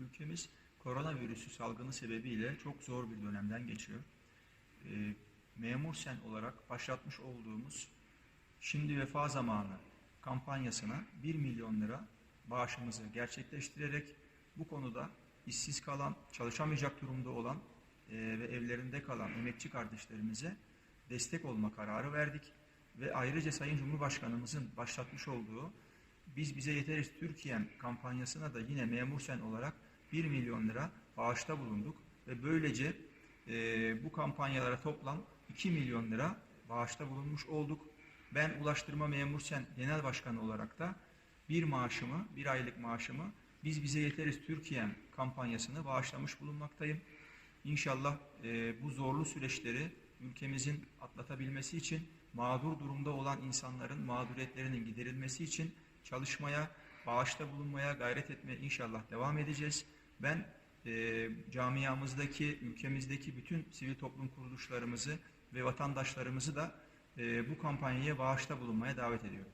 Ülkemiz koronavirüsü salgını sebebiyle çok zor bir dönemden geçiyor. Ee, memur sen olarak başlatmış olduğumuz Şimdi Vefa Zamanı kampanyasına 1 milyon lira bağışımızı gerçekleştirerek bu konuda işsiz kalan, çalışamayacak durumda olan e, ve evlerinde kalan emekçi kardeşlerimize destek olma kararı verdik. Ve ayrıca Sayın Cumhurbaşkanımızın başlatmış olduğu Biz Bize Yeteriz Türkiye'm kampanyasına da yine memur sen olarak 1 milyon lira bağışta bulunduk. Ve böylece e, bu kampanyalara toplam 2 milyon lira bağışta bulunmuş olduk. Ben Ulaştırma Memur Sen Genel Başkanı olarak da bir maaşımı, bir aylık maaşımı Biz Bize Yeteriz Türkiye'm kampanyasını bağışlamış bulunmaktayım. İnşallah e, bu zorlu süreçleri ülkemizin atlatabilmesi için mağdur durumda olan insanların mağduriyetlerinin giderilmesi için çalışmaya, bağışta bulunmaya gayret etmeye inşallah devam edeceğiz. Ben e, camiamızdaki, ülkemizdeki bütün sivil toplum kuruluşlarımızı ve vatandaşlarımızı da e, bu kampanyaya bağışta bulunmaya davet ediyorum.